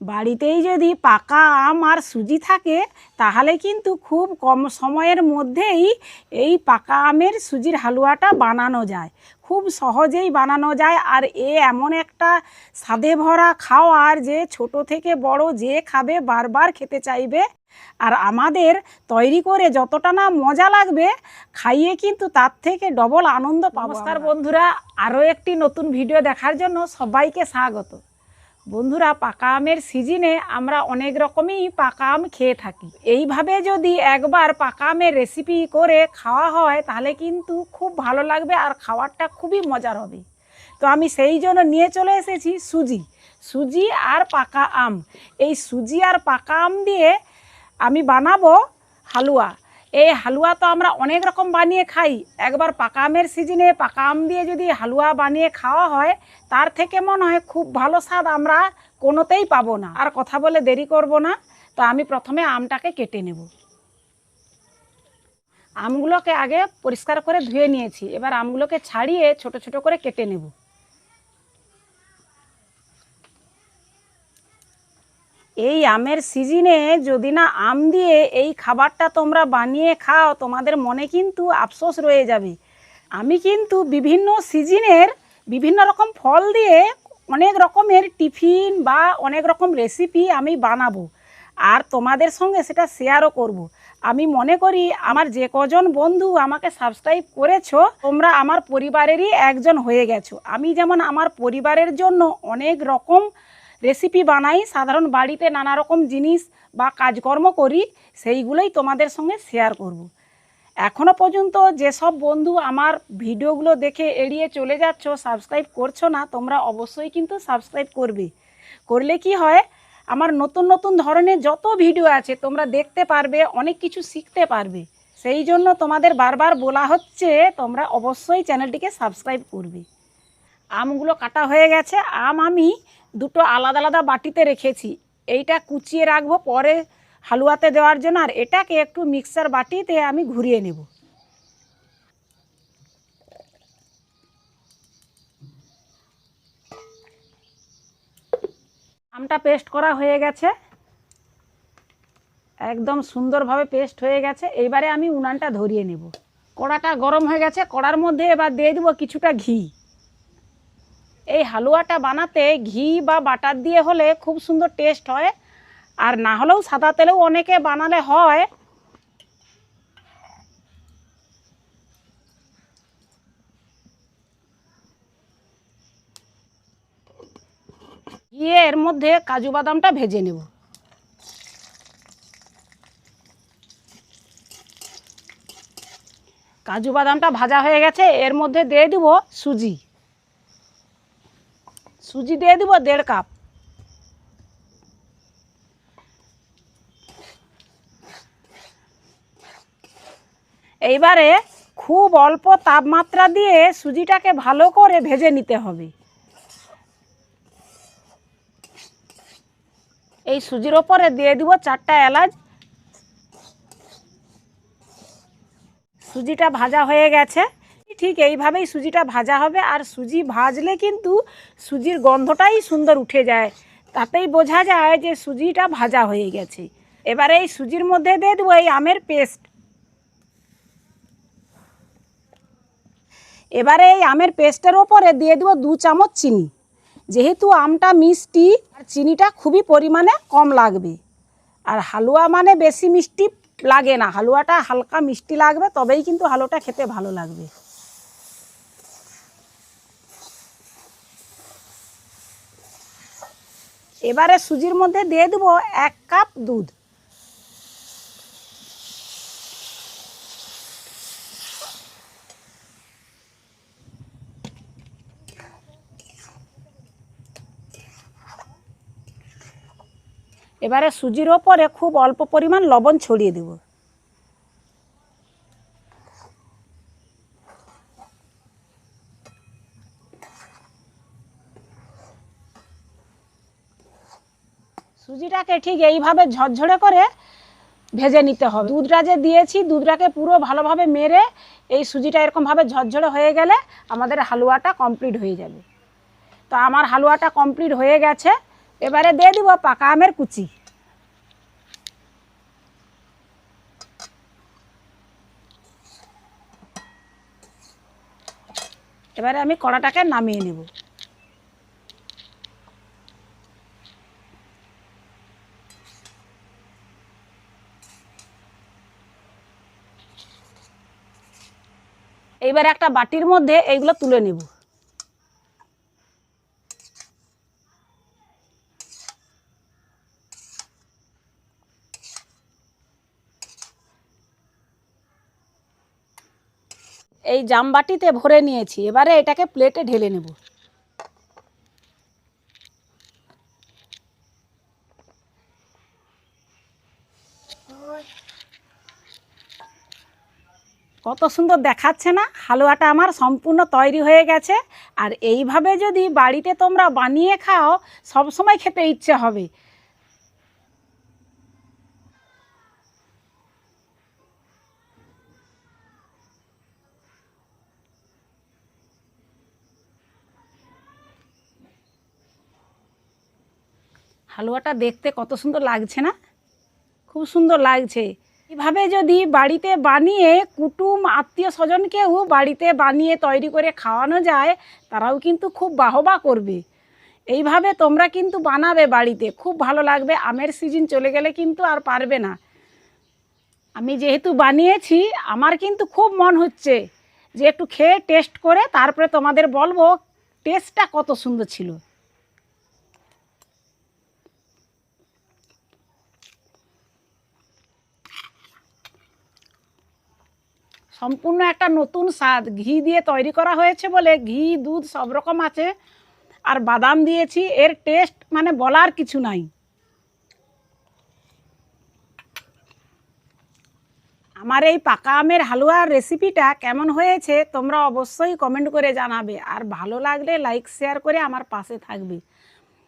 বাড়িতেই যদি পাকা আম আর সুজি থাকে তাহলে কিন্তু খুব কম সময়ের মধ্যেই এই পাকা আমের সুজির হালুয়াটা বানানো যায়। খুব সহজেই বানানো যায় আর এ এমন একটা স্বাদে ভরা খাওয়ার যে ছোট থেকে বড় যে খাবে বারবার খেতে চাইবে। আর আমাদের তৈরি করে যতটা না মজা লাগবে খাইয়ে কিন্তু তার থেকে ডবল আনন্দ পাবো নমস্কার বন্ধুরা আরও একটি নতুন ভিডিও দেখার জন্য সবাইকে স্বাগত। বন্ধুরা, পাকা আমের সিজনে আমরা অনেক রকমই পাকা আম খেয়ে থাকি। এইভাবে যদি একবার পাকা আমের রেসিপি করে খাওয়া হয়, তাহলে কিন্তু খুব ভালো লাগবে আর খাওয়ারটা খুবই মজার হবে। তো আমি সেই জন্য নিয়ে চলে এসেছি সুজি। সুজি আর পাকা আম। এই সুজি আর পাকা আম দিয়ে আমি বানাবো হালুয়া। এই হালুয়া তো আমরা অনেক রকম বানিয়ে খাই। একবার পাকা আমের সিজনে পাকা আম দিয়ে যদি হালুয়া বানিয়ে খাওয়া হয়, তার থেকে মনে হয় খুব ভালো স্বাদ আমরা কোনোতেই পাবো না। আর কথা বলে দেরি করব না, তো আমি প্রথমে আমটাকে কেটে নেব। আমগুলোকে আগে পরিষ্কার করে ধুয়ে নিয়েছি। এবার আমগুলোকে ছাড়িয়ে ছোট ছোট করে কেটে নেব। এই আমের সিজনে যদি না আম দিয়ে এই খাবারটা তোমরা বানিয়ে খাও, তোমাদের মনে কিন্তু আফসোস রয়ে যাবে আমি কিন্তু বিভিন্ন সিজনের বিভিন্ন রকম ফল দিয়ে অনেক রকমের টিফিন বা অনেক রকম রেসিপি আমি বানাবো আর তোমাদের সঙ্গে সেটা শেয়ারও করব। আমি মনে করি আমার যে কজন বন্ধু আমাকে সাবস্ক্রাইব করেছ, তোমরা আমার পরিবারেরই একজন হয়ে গেছো আমি যেমন আমার পরিবারের জন্য অনেক রকম রেসিপি বানাই, সাধারণ বাড়িতে নানা রকম জিনিস বা কাজকর্ম করি, সেইগুলোই তোমাদের সঙ্গে শেয়ার করব। এখনও পর্যন্ত যেসব বন্ধু আমার ভিডিওগুলো দেখে এড়িয়ে চলে যাচ্ছ সাবস্ক্রাইব করছ না, তোমরা অবশ্যই কিন্তু সাবস্ক্রাইব করবে। করলে কি হয়, আমার নতুন নতুন ধরনের যত ভিডিও আছে, তোমরা দেখতে পারবে, অনেক কিছু শিখতে পারবে। সেই জন্য তোমাদের বারবার বলা হচ্ছে, তোমরা অবশ্যই চ্যানেলটিকে সাবস্ক্রাইব করবে। আমগুলো কাটা হয়ে গেছে, আম আমি দুটো আলাদা আলাদা বাটিতে রেখেছি। এইটা কুচিয়ে রাখব, পরে হালুয়াতে দেওয়ার জন্য, আর এটাকে একটু মিক্সার বাটিতে আমি ঘুরিয়ে নেব। আমটা পেস্ট করা হয়ে গেছে। একদম সুন্দরভাবে পেস্ট হয়ে গেছে। এইবারে আমি উনানটা ধরিয়ে নেব। কড়াটা গরম হয়ে গেছে। কড়ার মধ্যে এবার দিয়ে দেবো কিছুটা ঘি। এই হালুয়াটা বানাতে ঘি বা বাটার দিয়ে হলে খুব সুন্দর টেস্ট হয়। আর না হলেও সাদা তেলেও অনেকে বানালে হয়। গিয়ে এর মধ্যে কাজু বাদামটা ভেজে নেব। কাজু বাদামটা ভাজা হয়ে গেছে, এর মধ্যে দিয়ে দিব সুজি। সুজি দিয়ে দিব দেড় কাপ। এইবারে খুব অল্প তাপমাত্রা দিয়ে সুজিটাকে ভালো করে ভেজে নিতে হবে। এই সুজির ওপরে দিয়ে দিব চারটা এলাচ। সুজিটা ভাজা হয়ে গেছে। ঠিক এইভাবেই সুজিটা ভাজা হবে। আর সুজি ভাজলে কিন্তু সুজির গন্ধটাই সুন্দর উঠে যায়। তাতেই বোঝা যায় যে সুজিটা ভাজা হয়ে গেছে। এবারে এই সুজির মধ্যে দিয়ে দেবো এই আমের পেস্ট। এবারে এই আমের পেস্টের ওপরে দিয়ে দেবো দু চামচ চিনি। যেহেতু আমটা মিষ্টি, আর চিনিটা খুবই পরিমাণে কম লাগবে। আর হালুয়া মানে বেশি মিষ্টি লাগে না। হালুয়াটা হালকা মিষ্টি লাগবে, তবেই কিন্তু হালুয়াটা খেতে ভালো লাগবে। এবারে সুজির মধ্যে দিয়ে দেবো এক কাপ দুধ। এবারে সুজির ওপরে খুব অল্প পরিমাণ লবণ ছড়িয়ে দেব। সুজিটাকে ঠিক এইভাবে ঝরঝরে করে ভেজে নিতে হবে। দুধটা যে দিয়েছি, দুধটাকে পুরো ভালোভাবে মেরে এই সুজিটা এরকমভাবে ঝরঝরে হয়ে গেলে আমাদের হালুয়াটা কমপ্লিট হয়ে যাবে। তো আমার হালুয়াটা কমপ্লিট হয়ে গেছে। এবারে দিয়ে দিব পাকা আমের কুচি। এবারে আমি কড়াটাকে নামিয়ে নেব। এইবার একটা বাটির মধ্যে এইগুলো তুলে নেব। এই জামবাটিতে ভরে নিয়েছি, এবারে এটাকে প্লেটে ঢেলে নেব। কত সুন্দর দেখাচ্ছে না? হালুয়াটা আমার সম্পূর্ণ তৈরি হয়ে গেছে। আর এইভাবে যদি বাড়িতে তোমরা বানিয়ে খাও সব সময় খেতে ইচ্ছে হবে। হালুয়াটা দেখতে কত সুন্দর লাগছে না? খুব সুন্দর লাগছে। এভাবে যদি বাড়িতে বানিয়ে কুটুম আত্মীয় স্বজনকেও বাড়িতে বানিয়ে তৈরি করে খাওয়ানো যায়, তারাও কিন্তু খুব বাহবা করবে। এইভাবে তোমরা কিন্তু বানাবে বাড়িতে, খুব ভালো লাগবে, আমের সিজন চলে গেলে কিন্তু আর পারবে না। আমি যেহেতু বানিয়েছি, আমার কিন্তু খুব মন হচ্ছে যে একটু খেয়ে টেস্ট করে তারপরে তোমাদের বলব, টেস্টটা কত সুন্দর ছিল। সম্পূর্ণ একটা নতুন স্বাদ। ঘি দিয়ে তৈরি করা হয়েছে বলে ঘি, দুধ সব রকম আছে। আর বাদাম দিয়েছি, এর টেস্ট মানে বলার কিছু নাই। আমার এই পাকা আমের হালুয়ার রেসিপিটা কেমন হয়েছে তোমরা অবশ্যই কমেন্ট করে জানাবে। আর ভালো লাগলে লাইক শেয়ার করে আমার পাশে থাকবে।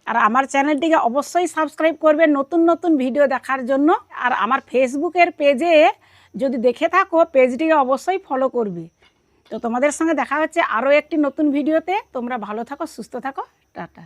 আর আমার চ্যানেলটিকে অবশ্যই সাবস্ক্রাইব করবে নতুন নতুন ভিডিও দেখার জন্য। আর আমার ফেসবুকের পেজে যদি দেখে থাকো পেজটিকে অবশ্যই ফলো করবে। তো তোমাদের সঙ্গে দেখা হচ্ছে আরও একটি নতুন ভিডিওতে তোমরা ভালো থাকো, সুস্থ থাকো। টাটা।